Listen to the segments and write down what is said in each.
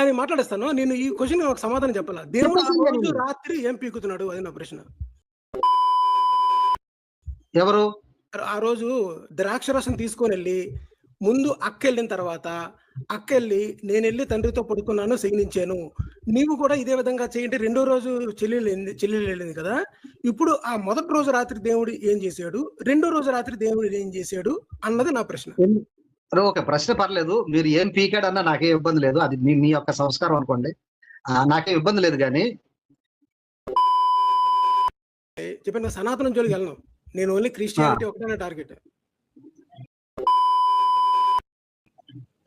నేను మాట్లాడేస్తాను. నేను ఈ క్వెషన్‌కి ఒక సమాధానం చెప్పాలా. దేవుడు. రాత్రి ఏం పీకుతున్నాడు? అది నా ప్రశ్న. ఎవరు? ఆ రోజు ద్రాక్షరసం తీసుకొనెళ్ళి, ముందు అక్కెళ్ళిన తర్వాత, అక్కెళ్ళి నేనెళ్ళి తండ్రితో పడుకున్నాను, శయనించాను. నీవు కూడా ఇదే విధంగా చేయండి. రెండో రోజు చెల్లెలెళ్ళింది చెల్లెలెళ్ళింది కదా! ఇప్పుడు ఆ మొదటి రోజు రాత్రి దేవుడు ఏం చేశాడు? రెండో రోజు రాత్రి దేవుడు ఏం చేశాడు? అన్నది నా ప్రశ్న. ఓకే. ప్రశ్న పర్లేదు. మీరు ఏం పీకాడన్నా నాకేం ఇబ్బంది లేదు. అది మీ మీ యొక్క సంస్కారం అనుకోండి. నాకేం ఇబ్బంది లేదు గానీ చెప్పాను కదా! సనాతనం జోలికెళ్ళను. నేను ఓన్లీ! క్రిస్టియానిటీ ఒకటే నా టార్గెట్.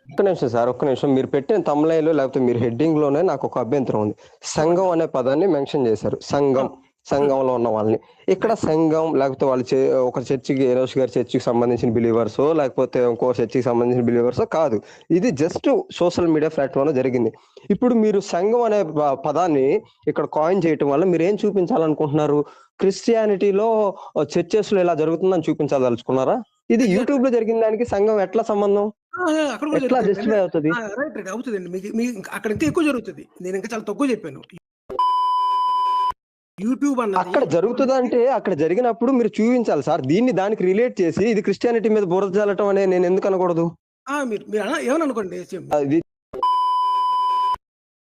ఒక్క నిమిషం సార్. ఒక్క నిమిషం. మీరు పెట్టిన థంబ్‌నెయిల్ లేకపోతే మీరు హెడ్డింగ్‌లోనే నాకొక అభ్యంతరం ఉంది. సంఘం అనే పదాన్ని మెన్షన్ చేశారు. సంఘం. సంఘంలో ఉన్న వాళ్ళని. ఇక్కడ రైట్. సంఘం లేకపోతే వాళ్ళు ఒక చర్చికి ఎనోష్ గారి చర్చికి సంబంధించిన బిలీవర్సో, లేకపోతే ఇంకో చర్చికి సంబంధించిన బిలీవర్సో కాదు. ఇది జస్ట్ సోషల్ మీడియా ప్లాట్‌ఫామ్‌లో జరిగింది. ఇప్పుడు మీరు సంఘం అనే పదాన్ని ఇక్కడ కాయిన్ చేయటం వల్ల మీరేం చూపించాలనుకుంటున్నారు? క్రిస్టియానిటీలో ఆహ్, చర్చెస్‌లో ఇలా జరుగుతుందని చూపించదలుచుకున్నారా? ఇది ఎగ్జాక్ట్‌లీ. యూట్యూబ్‌లో జరిగిన దానికి సంఘం ఎట్లా సంబంధం? అక్కడ అవుతది? మీకు అక్కడ ఇంకా ఎక్కువ జరుగుతది. నేను ఇంకా చాలా తక్కువ చెప్పాను. యూట్యూబ్ అన్నది అక్కడ జరుగుతదంటే అక్కడ జరిగినప్పుడు మీరు చూపించాలి సార్. దీన్ని దానికి రిలేట్ చేసి ఇది క్రిస్టియానిటీ మీద బురద జల్లటం అని నేను ఎందుకు అనకూడదు? మీరు మీరు ఏమని అనుకోండి.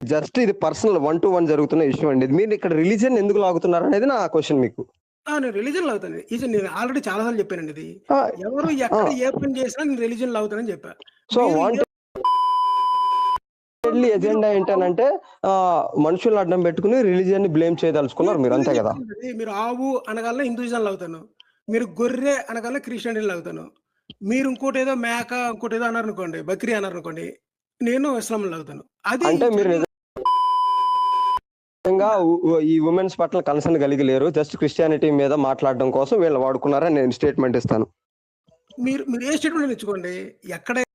జస్ట్ ఇది పర్సనల్ వన్ టు వన్ జరుగుతున్న ఇష్యూ అండి. మీరు ఇక్కడ రిలిజియన్ ఎందుకు లాగుతున్నారనేది నా క్వెషన్ మీకు. నేను రిలిజియన్ లాగుతాను. ఇది నేను ఆల్రెడీ చాలా సార్లు చెప్పానండి ఇది. ఎవరు! ఎక్కడ ఏ పని చేసినా నేను రిలిజియన్ లాగుతానని చెప్పా. సో మీరు మీరు ఎజెండా ఏంటనంటే ఆహ్, మనుషుల్ని అడ్డం పెట్టుకొని రిలిజియన్‌ని బ్లేమ్ చేయదలుచుకున్నారు మీరు అంతే కదా! మీరు ఆవు అనగానే హిందూయిజం లాగుతాను. మీరు గొర్రె అనగానే క్రిస్టియానిటీ లాగుతాను. మీరు ఇంకోటేదో మేక ఇంకోటేదో అన్నారనుకోండి. బక్రీ అన్నారనుకోండి. నేను ఇస్లాం లాగుతాను. అది అంటే మీరు నిజంగా ఈ వుమెన్స్ పట్ల కన్సర్న్ కలిగి లేరు. జస్ట్ క్రిస్టియానిటీ మీద మాట్లాడడం కోసం వీళ్ళు వాడుకున్నారని నేను స్టేట్‌మెంట్ ఇస్తాను. మీరు మీరు ఏ స్టేట్‌మెంట్ ఇచ్చుకోండి. ఎక్కడైనా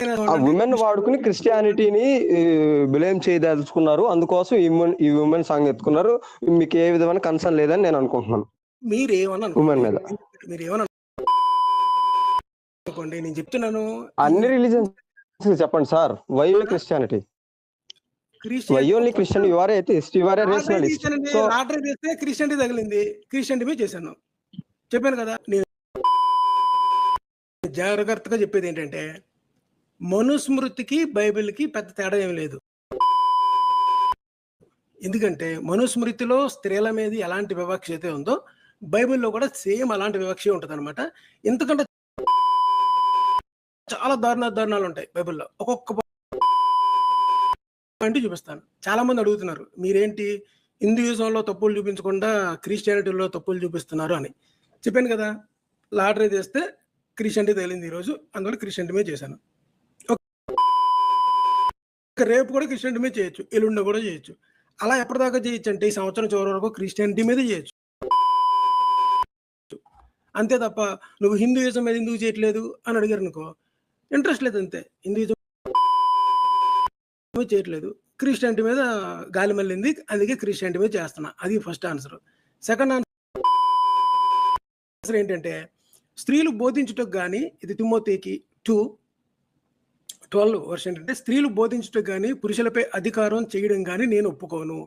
ఆ క్రిస్ వాడుకొని క్రిస్టియానిటీని బ్లేమ్ చేయదలుచుకున్నారు. అందుకోసం ఈ వుమెన్ ఈ వుమెన్ సాంగ్ ఎత్తుకున్నారు. మీకు ఏ విధమైన కన్సర్న్ లేదని నేను అనుకుంటున్నాను. మీరేమన్నా అనుకోండి. మీద. మీరేమన్నా. నేను చెప్తున్నాను. అన్ని రిలిజియన్స్ చెప్పండి sir. Why! Christianity? Why only Christian? You are a atheist. You are rationalist. So lottery తీస్తే క్రిస్టియానిటీ తగిలింది. క్రిస్టియానిటీ చేశాను. చెప్పాను కదా! నేను జాగ్రత్తగా చెప్పేదేంటంటే మనుస్మృతికి, బైబిల్‌కి పెద్ద తేడా ఏమి లేదు. ఎందుకంటే మనుస్మృతిలో స్త్రీల మీద ఎలాంటి వివక్ష అయితే ఉందో బైబిల్‌లో కూడా సేమ్ అలాంటి వివక్ష ఉంటుంది అనమాట ఎందుకంటే చాలా దారుణ దారుణాలుంటాయి బైబిల్‌లో. ఒక్కొక్క పాయింట్ చూపిస్తాను. చాలామంది అడుగుతున్నారు. మీరేంటి హిందూయిజంలో తప్పులు చూపించకుండా క్రిస్టియానిటీలో తప్పులు చూపిస్తున్నారు అని. చెప్పాను కదా! లాటరీ చేస్తే క్రిస్టియానిటీ తగిలింది ఈరోజు. అందువల్ల క్రిస్టియానిటీ మీద చేశాను. రేపు కూడా క్రిస్టియానిటీ మీద చేయొచ్చు. ఎల్లుండి కూడా చేయొచ్చు. అలా ఎప్పటిదాకా చేయొచ్చంటే ఈ సంవత్సరం చివరి వరకు క్రిస్టియానిటీ మీద చేయొచ్చు. అంతే తప్ప నువ్వు హిందూయిజం మీద ఎందుకు చేయట్లేదు అని అడిగారు అనుకో ఇంట్రెస్ట్ లేదు అంతే. హిందూయిజం మీద చేయట్లేదు. క్రిస్టియానిటీ మీద గాలి మళ్ళింది. అందుకే క్రిస్టియానిటీ మీద చేస్తున్నా. అది ఫస్ట్ ఆన్సర్. సెకండ్ ఆన్సర్ ఏంటంటే స్త్రీలు బోధించుటకు కానీ ఇది తిమోతికి 2 12 వర్ష్ ఏంటంటే స్త్రీలు బోధించడం కానీ పురుషులపై అధికారం చేయడం కానీ నేను ఒప్పుకోను.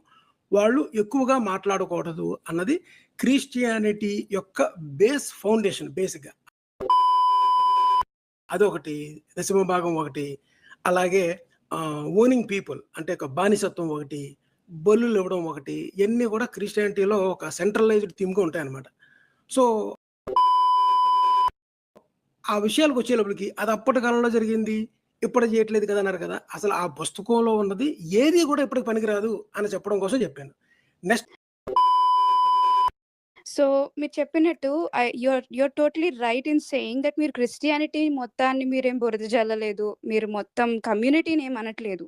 వాళ్ళు ఎక్కువగా మాట్లాడకూడదు అన్నది క్రిస్టియానిటీ యొక్క బేస్ ఫౌండేషన్ బేసిక్‌గా. అదొకటి. దశమ భాగం ఒకటి. అలాగే ఓనింగ్ పీపుల్ అంటే ఒక బానిసత్వం ఒకటి. బల్లులు ఇవ్వడం ఒకటి. ఇవన్నీ కూడా క్రిస్టియానిటీలో ఒక సెంట్రలైజ్డ్ థీమ్‌గా ఉంటాయన్నమాట. సో ఆ విషయాలకు వచ్చేటప్పటికి అది అప్పటి కాలంలో జరిగింది. ఇప్పుడు చేయట్లేదు కదా! అన్నారు కదా! అసలు ఆ పుస్తకంలో ఉన్నది ఏది కూడా ఇప్పటికి పనికిరాదు అని చెప్పడం కోసం చెప్పాను. నెక్స్ట్ సో మీరు చెప్పినట్టు I you're totally right in saying that మీరు క్రిస్టియానిటీ మొత్తాన్ని మీరేం బురద జల్లలేదు. మీరు మొత్తం కమ్యూనిటీని ఏమి అనట్లేదు.